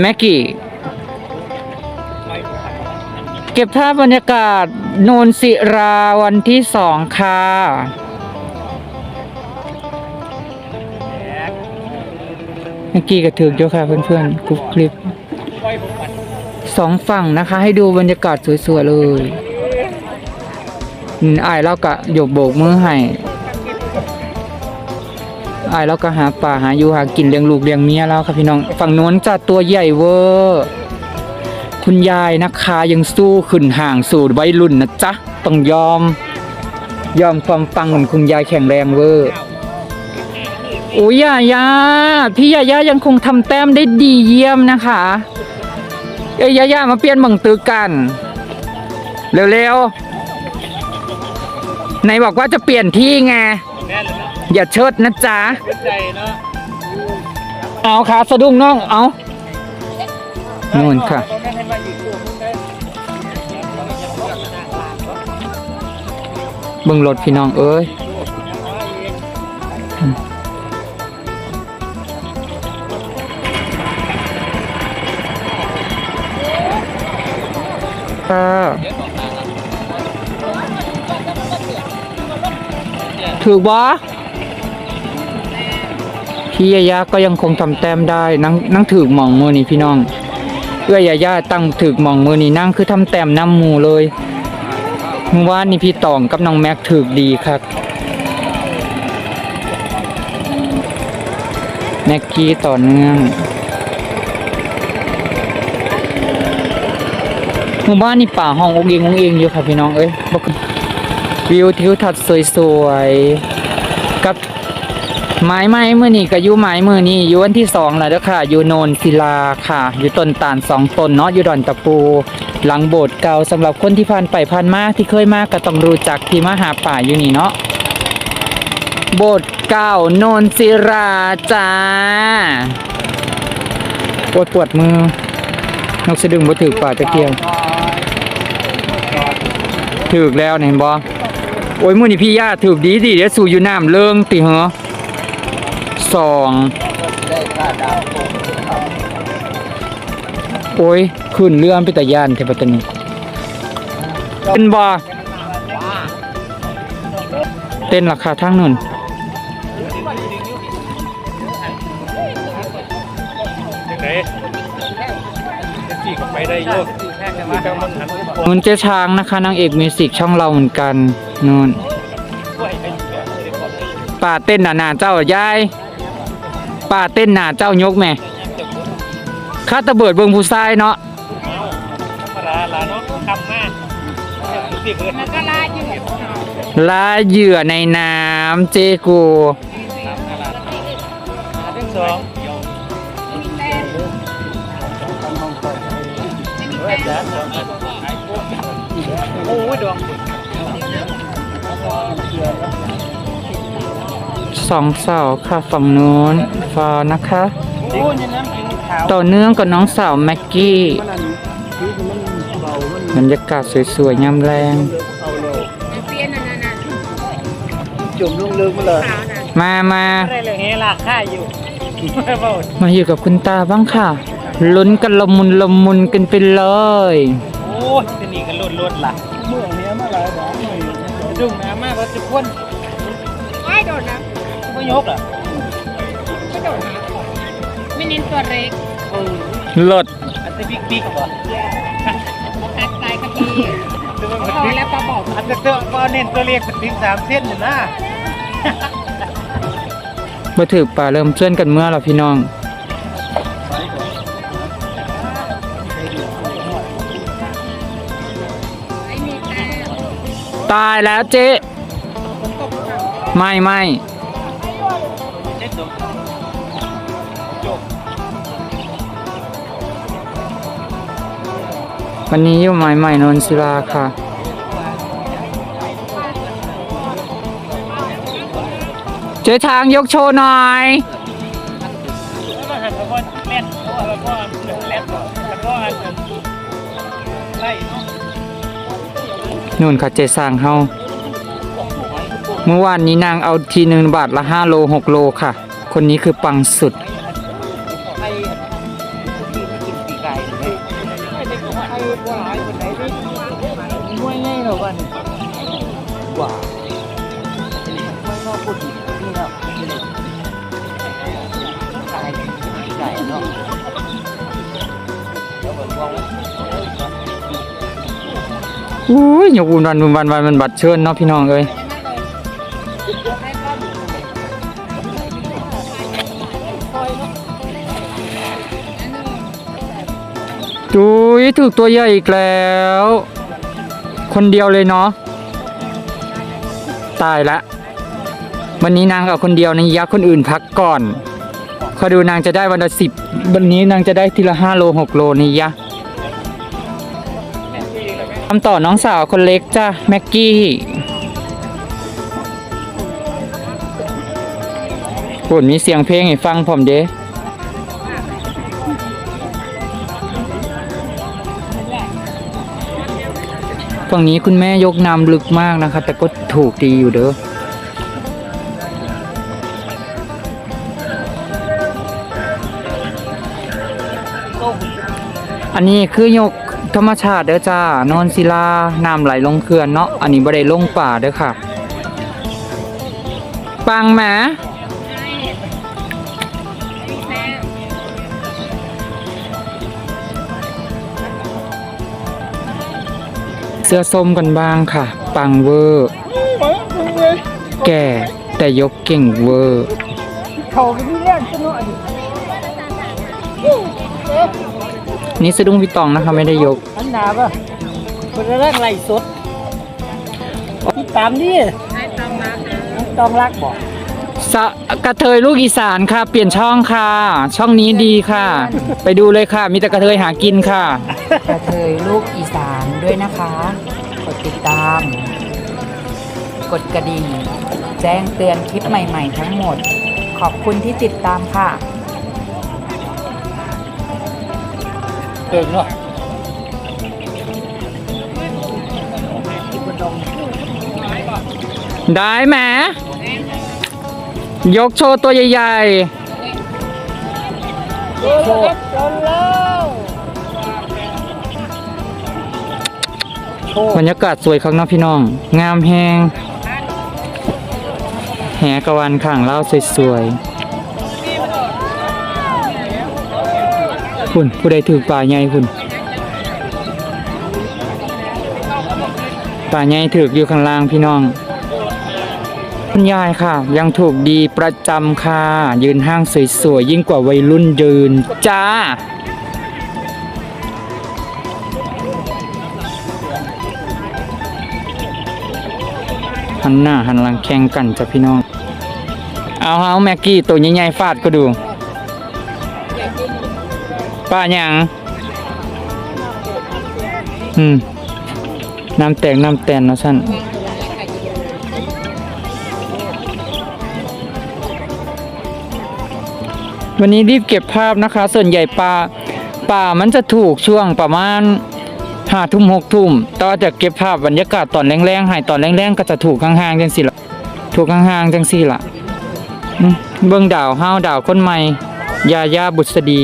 แม็กกี้ เก็บภาพบรรยากาศโนนศิราวันที่สองค่ะเมื่อกี้ก็ถึกอยู่ค่ะเพื่อนๆกรุ๊ปคลิปสองฝั่งนะคะ ให้ดูบรรยากาศสวยๆเลยอืมอายเราก็ยกโบกมือให้ อายเราก็หาป่าหาอยู่หากินเลี้ยงลูกเลี้ยงเมียแล้วครับพี่น้อง ฝั่งโน้นจัดตัวใหญ่เวอร์คุณยายนะคะยังสู้ขึ้นห่างสู่วัยรุ่นนะจ๊ะต้องยอม ยอมความฟังของคุณยายแข็งแรงเวอร์โอ้ยยายาพี่ยายายังคงทำแต้มได้ดีเยี่ยมนะคะเอ้ยยายามาเปลี่ยนบังตึกกัน เร็วๆไหนบอกว่าจะเปลี่ยนที่ไง อย่าเชิดนะจ๊ะใจเนาะเอาขาสะดุ้งน้องเอานู่นค่ะตรงนั้นให้มาอยู่ตัวมึงได้เบิ่งรถพี่น้องเอ้ยค่ะถูกบ่ พี่ยายาก็ยังคงทำแต้มได้นั่งนั่งถือหมองมือนี่พี่น้องเอื้อยายาตั้งถือหมองมือนี่นั่งคือทำแต้มน้ำหมูเลยเมื่อวานนี่พี่ตองกับน้องแม็กถือดีครับแม็กกี้ต่อเนื่องหมู่บ้านนี่ป่าห้ององเององเองอยู่ครับพี่น้องเอ้ยวิวทิวทัศน์สวยๆกับ ไม้ไม้มือนี่กับยูไม้มือนี่อยู่วันที่สองแล้วเด้อค่ะ อยู่โนนศิลาค่ะ อยู่ต้นตาลสองต้นเนาะอยู่ดอนตะปู หลังโบสถ์เก่าสำหรับคนที่ผ่านไปผ่านมาที่เคยมาก็ต้องรู้จักที่มาหาป่าอยู่นี่เนาะโบสถ์เก่าโนนศิราจ้าปวดปวดมือนกสะดึงบ่ถือป่าตะเกียงถือแล้วเห็นบ่โอ้ยมือนี้พี่ย่าถือดีดีเดี๋ยวสู่อยู่น้ำเลิงติเหรอ สอง โอ้ยขึ้นเรือไปแต่ยานเทปตนีเป็นบ่เต้นราคาทั้งนู่นไปได้เยอจังมันหันนุ่นเจ๊ช้างนะคะนางเอกมิวสิกช่องเราเหมือนกันนู่นช่าเต้นหนานเจ้ายาย ป้าเต้นหนาเจ้ายกแม่ข้าตะเบิดเบิงผู้ชายเนาะธรรมดาละเนาะคำมาก็ลาอยู่ลาเหยื่อในน้ำเจกูสองโอ้ยดวงสองสาวค่ะฝั่งนู้น ฟอนะคะโอ้ยน้ำกินขาวต่อเนื่องกับน้องสาวแม็กกี้ บรรยากาศสวยๆยามแรงจุ่มลงลึกมาเลยมามาได้เลยเฮลากค่าอยู่เบามาอยู่กับคุณตาบ้างค่ะ ลุ้นกันละมุนละมุนกันไปเลย โอ้ยจะหนีกันลุดลุดล่ะเมื่อนี้มาหลายบาทดุ่งน้ำมากก็จะพ่นไม่โดดนะไม่ยกอะไม่ โดดนะไม่เน้นตัวเล็กเออเลิศอันจะบิ๊กบิ๊กอะตัดสายกะทิพอแล้วปลาบอกอันจะเตอะก็เน้นตัวเลขเป็นถึงสามเส้นอยู่นะมาถือป่าเริ่มเชื่อนกันเมื่อเราพี่น้องไอ้นี่แต่ตายแล้วเจ๊ ไม่ไม่ วันนี้อยู่หมายใหม่นนศิลาค่ะ เจ๊ทางยกโชว์หน่อย นู่นค่ะเจ๊สร้างเฮาเมื่อวานนี้นางเอาทีหนึ่งบาทละห้าโลหกโลค่ะ คนนี้คือปังสุด อุ้ยยกอุ่นวันวันวันมันบัดเชิญเนาะพี่น้องเอ้ยจุ้ยถูกตัวใหญ่อีกแล้ว คนเดียวเลยเนาะตายละ วันนี้นางเอาคนเดียวนะยักคนอื่นพักก่อนคอยดูนางจะได้วันละสิบวันนี้นางจะได้ทีละห้าโลหกโลนี่ยะ ทำต่อน้องสาวคนเล็กจ้ะแม็กกี้ปุ่นมีเสียงเพลงให้ฟังผมเด้ฝั่งนี้คุณแม่ยกนำลึกมากนะคะแต่ก็ถูกดีอยู่เด้ออันนี้คือยก ธรรมชาติเด้อจ้านอนศิลาน้ำไหลลงเขื่อนเนาะอันนี้บ่ได้ลงป่าเด้อค่ะ ปังแหมเสื้อส้มกันบ้างค่ะ ปังเวอร์ แก่แต่ยกเก่งเวอร์ นี่สะดุ้งพี่ตองนะคะไม่ได้ยกอันหนาป่ะคนแรกไล่สดที่ตามนี่ต้องรักบอกสะกระเทยลูกอีสานค่ะ เปลี่ยนช่องค่ะ ช่องนี้ดีค่ะ ไปดูเลยค่ะ มีแต่กระเทยหากินค่ะ กระเทยลูกอีสานด้วยนะคะ กดติดตาม กดกระดิ่งแจ้งเตือนคลิปใหม่ ๆ ทั้งหมด ขอบคุณที่ติดตามค่ะ เก่งเนาะได้ไหมยกโชว์ตัวใหญ่โชว์จนแล้วโชว์ๆบรรยากาศสวยข้างนอกพี่น้อง งามแหงแหกะวันข้างเล่าสวยๆ คุณผู้ใดถือป่าใหญ่คุณป่าใหญ่ถืออยู่ข้างล่างพี่น้อง คุณยายค่ะ ยังถูกดีประจำค่ะ ยืนห้างสวยๆ ยิ่งกว่าวัยรุ่นยืน จ้าหันหน้าหันหลังแข่งกันจ้ะพี่น้อง เอาเอาแม็กกี้ตัวใหญ่ๆฟาดก็ดู ป้ายังอืมน้ำแตกน้ำแตนเนาะท่านวันนี้รีบเก็บภาพนะคะ ส่วนใหญ่ปลาป่ามันจะถูกช่วงประมาณห้าทุ่มหกทุ่มต่ว่าจะเก็บภาพบรรยากาศตอนแรงๆให้ตอนแรงๆก็จะถูกห่างๆจังสิละถูกห่างๆจังสิละเบิ่งดาวห้าวดาวคนใหม่ยายาบุษดี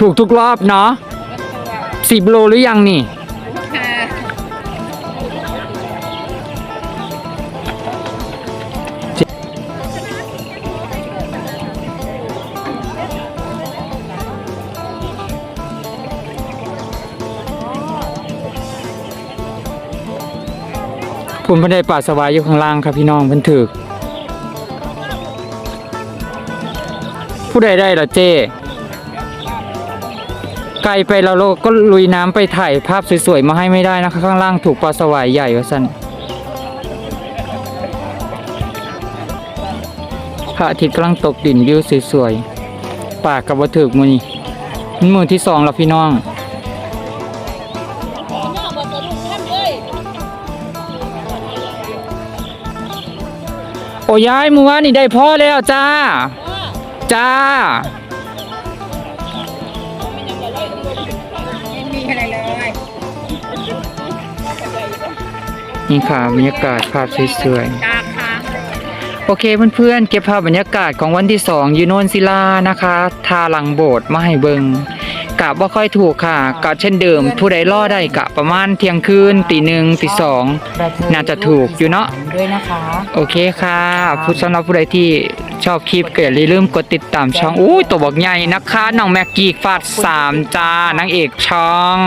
ถูกทุกรอบเนาะสิบโลหรือยังนี่ผมเพิ่ได้ป่าสวายอยู่ข้างล่างครับพี่น้องเพิ่นถึก ผู้ใดได้ละเจ้ ไกลไปแล้วเราก็ลุยน้ำไปถ่ายภาพสวยๆมาให้ไม่ได้นะคะ ข้างล่างถูกปลาสวายใหญ่ว่าสันพระอาทิตย์กำลังตกดินวิวสวยๆปากกับวัตถุมือนี่มือที่สองแล้วพี่น้องโอ้ยายมือว่านี่ได้พ่อแล้วจ้า จ้า นี่ค่ะบรรยากาศภาพสวยตาค้างๆโอเคเพื่อนๆ เก็บภาพบรรยากาศของวันที่2อยูโนนศิลานะคะ ทาหลังโบสถ์มาให้เบิงกะบ่ค่อยถูกค่ะกะเช่นเดิม ผู้ใดรอได้กะประมาณเที่ยงคืนตีหนึ่งตีสองกระเทยน่าจะถูกอยู่เนาะด้วยนะคะโอเคค่ะผู้สำหรับผู้ใดที่ชอบคลิปก็อย่าลืมกดติดตามช่องอุ้ยตัวบอกใหญ่นะคะน้องแม็กกี้ฟาดสามจ้านางเอกช่อง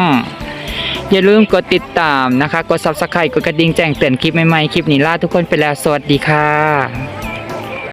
อย่าลืมกดติดตามนะคะ กด subscribe กดกระดิ่งแจ้งเตือนคลิปใหม่ๆ คลิปนี้ลาทุกคนไปแล้ว สวัสดีค่ะ